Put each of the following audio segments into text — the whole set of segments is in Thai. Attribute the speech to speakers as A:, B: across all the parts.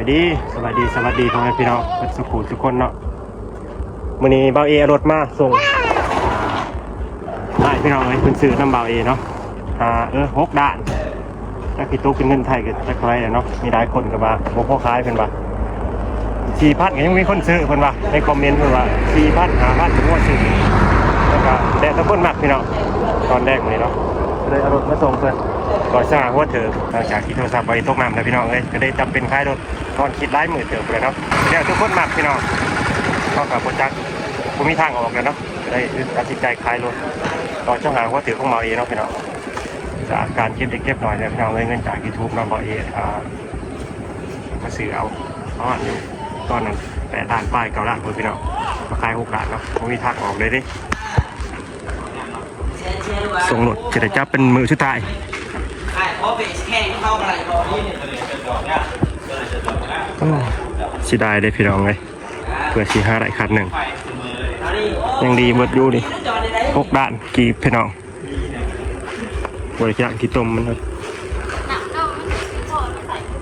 A: วัสดีสวัสดีสวัสดีพ่อแม่พี่น้องเป็นสุขุทุกคนเนาะมื้อนี้เบาเอรถมาส่งได้พี่น้องเลยคุณซื้อน้ำเบาเอเนาะอ่าเออหกด่านถ้าคิดตู้เป็นเงินไทยก็จะใครเนาะมีหลายคนกับว่าบ่พ่อค้ายเพิ่นว่าสี่พันก็ยังมีคนซื้อเพิ่นว่าในคอมเมนต์เพิ่นว่าสี่พันหาพันถึงว่าซื้อแล้วก็แต่ตะคนมากพี่น้องตอนแรกเลยเนาะเลยเอารถมาส่งเพิ่น ก่อสร้างหัวเถิงหลังจากที่โทรศัพท์ไปตกน้ำแล้วพี่น้องเลยก็ได้จำเป็นค่ายรถตอนคิดร้ายมือเถิงไปเลยเนาะเดี๋ยวทุกคนมากพี่น้องเข้ากับโปรจักผมมีทางออกแล้วเนาะได้ตัดสินใจขายรถตอนช่องหางหัวเถิงของเมาเองเนาะพี่น้องจากการเก็บเล็กเก็บหน่อยเนี่ยพี่น้องเลยเงินจากยูทูบน้องเมาเองอ่ามาซื้อเอาเพราะว่าอยู่ตอนนั้นแปดล้านป้ายเก้าล้านคนพี่น้องมาขายหกล้านเนาะผมมีทางออกเลยดิส่งรถจะได้จับเป็นมือชุดท้าย
B: เพราะเป็นแข่งเข้าอะไรก่อนนี่
A: โอ้สิได้ได้พี่น้องเลยเพื่อสีห้าไรคันหนึ่ง
B: อันนี้
A: ยังดีหมดอยู่ดิ
B: จอดได้
A: หกด้านกีบพี่น้องบริจาคกี่ต้มมันครับ
C: หนักเน่ามันคือพอมันใส่กร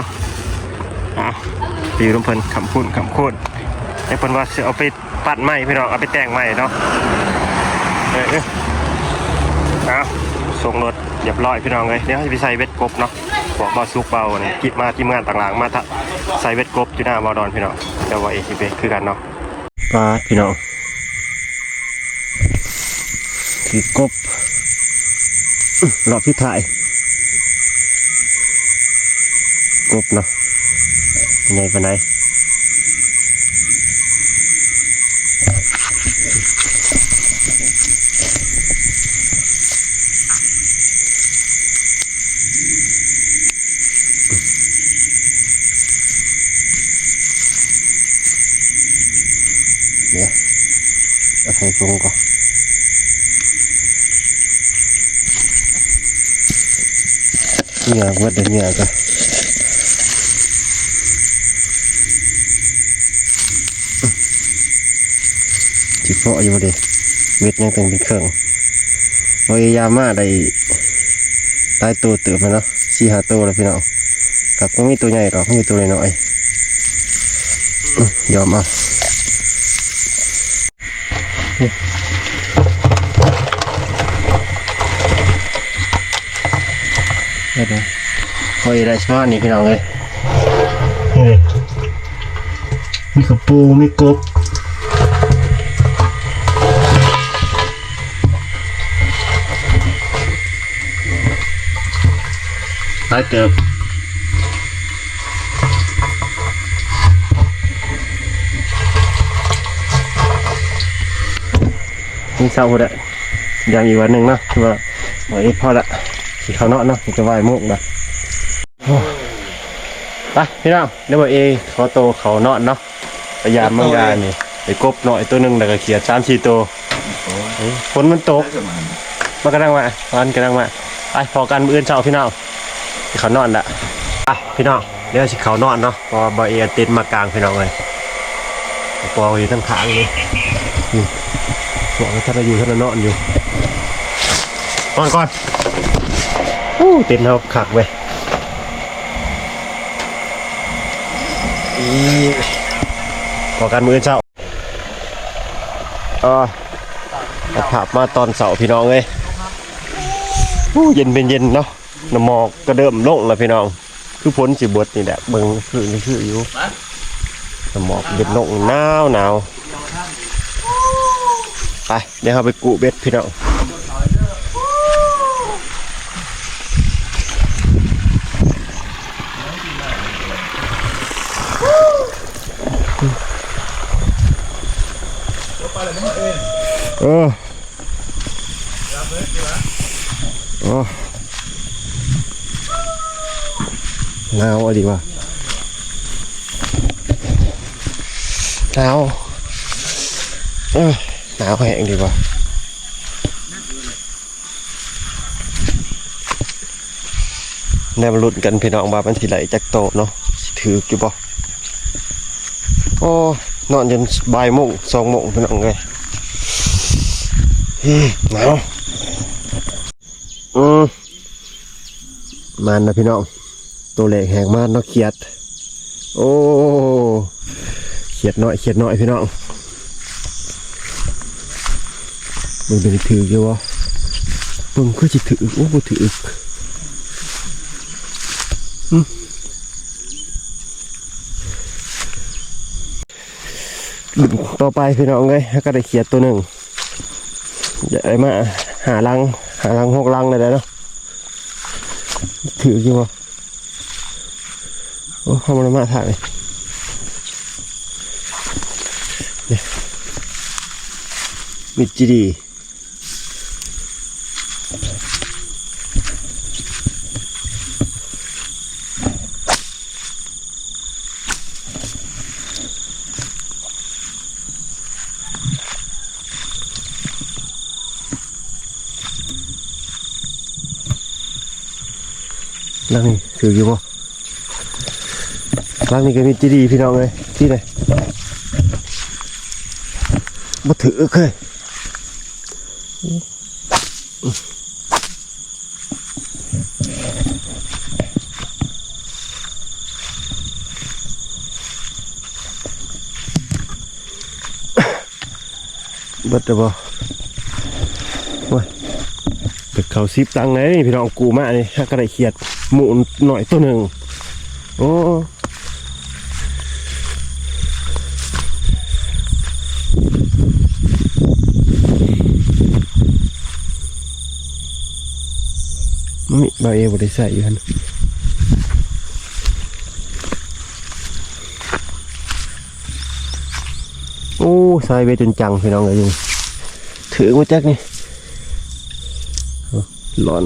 C: ะบ อกนี่เขาจะตั้งมันอย่างเอาไว้ที่นี่แหละ
A: แล้วเนาะอะปีรุ่มเพิ่นขำพูนขำโคตรไอ้เพิ่นว่าจะเอาไปปัดไม้พี่น้องเอาไปแต่งไม้เนาะเออเออเอาส่งรถเรียบร้อยพี่น้องเลยเดี๋ยวให้ไปใส่เวทกบเนาะบอกบอสุกเบาเนี่ยกิบมาทีมงานต่างหลังมาทะใส่เวทกบอยู่หน้าบอดอนพี่น้องเดี๋ยวว่าเอทีเคือกันเนาะปลาพี่น้องถือกบอื้อรอบที่ถ่ายกบเนาะ ยังไงปานไหนเดี๋ยวเอาใส่ถุงก่อนเหงื่อเวิดเดี๋ยวเหงื่อก่อนาะอยู่ดิเม็ดยังเต็มเป็นเครื่องพยายามาได้ตายตัวเติบมาเนาะสี่ห้าตัวแล้วพี่น้องกับก็มีตัวใหญ่หรอกมีตัวน้อยๆอื้อยยอมเอาเดี๋ยวนะคอยได้ช้อนนี่พี่น้องเลยนี่มีกระปูมีกบ หลายเติบนี่เศร้าเลยยังอีกวันหนึ่งเนาะคือว่าไว้พอละสิเขาเนาะเนาะจะไหวมุกนะไปพี่น้องเดี๋ยวว่าเอขอโตเขาเนาะเนาะพยายามมังกานี่ไปกบหน่อยตัวหนึ่งแล้วก็เขียดสามสี่ตัวเอ้ยฝนมันตกมันกำลังมามันกำลังมาไปพอกันมืออื่นเช้าพี่น้อง เขานอนละไปพี่น้องเดี๋ยวสิเขานอนเนาะพอบอเอต็นท์มากลางพี่น้องเลยปออยู่ทั้งขางเลยบอกว่าท่านอยู่ท่านนอนอยู่นอนก่อนอู้เต็นท์เขาขักเว้ยอีพอกันมือเช้าอ๋อเอาภาพมาตอนเสาร์พี่น้องเลยอู้เย็นเป็นเย็นเนาะ น้ำหมอกก็เริ่มลงแล้วพี่น้อง คือฝนสิบดนี่แหละเบิ่งคือนี่คืออยู่น้ำหมอกเย็นลงหนาวหนาวไปเดี๋ยวเราไปกูเบ็ดพี่น้องเออ หนาวอะดีว่ะหนาวเออหนาวแห้งดีว่ะแนวลุ้นกันพี่น้องว่ามันสิไหลจากโตะเนาะสิถือกี่บ่โอ้นอนจนบ่ายโมงสองโมงพี่น้องเลยอืมหนาวอืมมันนะพี่น้อง ตัวเล็กแหงมากเนาะเขียด โอ้เขียดน้อยเขียดน้อยพี่น้องมึงเป็นถืออยู่วะมึงคือจิถือโอ้บ่ถืออืมดึงต่อไปพี่น้องเลยแล้วก็ได้เขียดตัวหนึ่งเดี๋ยวไอ้มาหาลังหาลังหกลังเลยเนาะถืออยู่วะ เข้ามาแล้วมาถ่ายเลยเนี่ยมิดจีดีนั่งนี่ถืออยู่ป่ ร้านนี้ก็มีจีดีพี่น้องเลยที่ไหนมาถือเคยบัดเดบอโอ้ยแต่เขาซิปตังไงนี่พี่น้องกูมานี่ถ้าก็ได้เขียดหมูหน่อยตัวหนึ่งโอ้ มีบาเอวได้ใส่อยู่ฮันโอ้ใส่ไปจนจังพี่น้องเลยยิงถือมาจักนี่ร้อน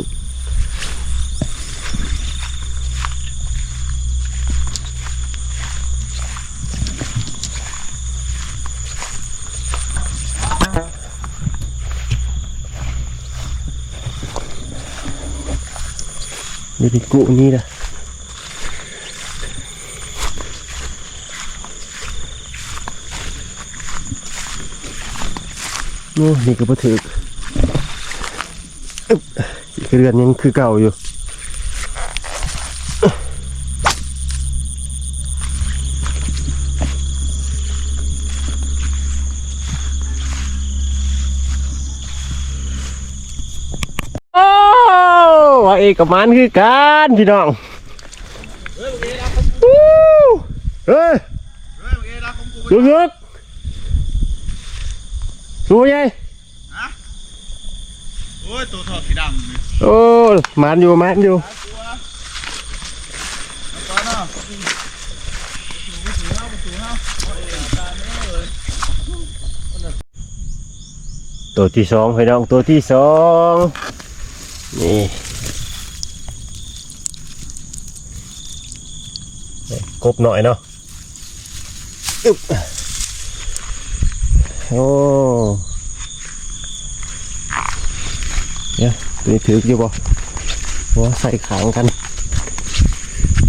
A: นี่เป็นกุนี่ละโอ้นี่ก็บ่ถืออึ๊บอีกเรือนยังคือเก่าอยู่ ว่าเอกกับมันคือกันพี่น้องอู้เฮ้ยลุกลุกสู้ยัย
D: โอ้ยตัวทอดสีดำ
A: โอ้มันอยู่มันอยู่
D: ตั
A: วที่สองพี่น้องตัวที่สอง กบหน่อยเนาะอึบโอ้เนี่ยตัวนี้ถืออยู่บ่ว่าใส่ขางกัน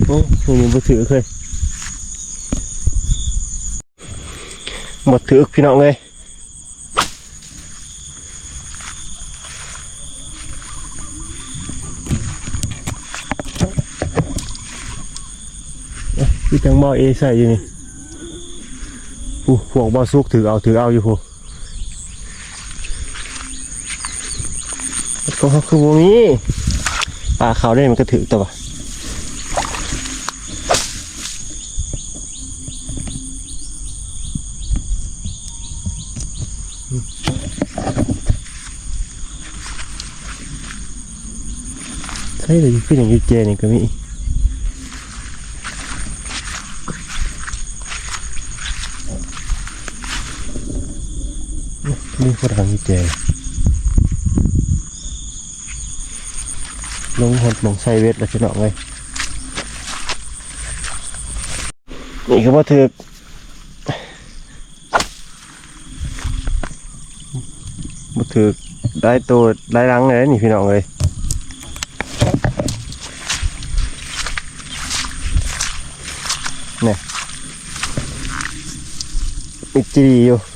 A: โอ้ยยังไม่ถือเคยหมดถือพี่น้องเลย จังบ่อเอใส่อยู่นี่ผู้พวกบ่อซุกถือเอาถือเอาอยู่ผู้ก็คือบ่มีปลาเขาได้มันก็ถือตัวใช่เลยขึ้นอย่งยูเจนี่ก็มี นี่ฝรั่งนี่เจลงหดหมองไซเวทแล้วจะเนาะไงนี่คือว่าถือมาถือได้ตัวได้รังเลยนี่พี่น้องเลยเนี่ยมีจีอยู่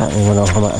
A: ทางมันเอาเข้ามา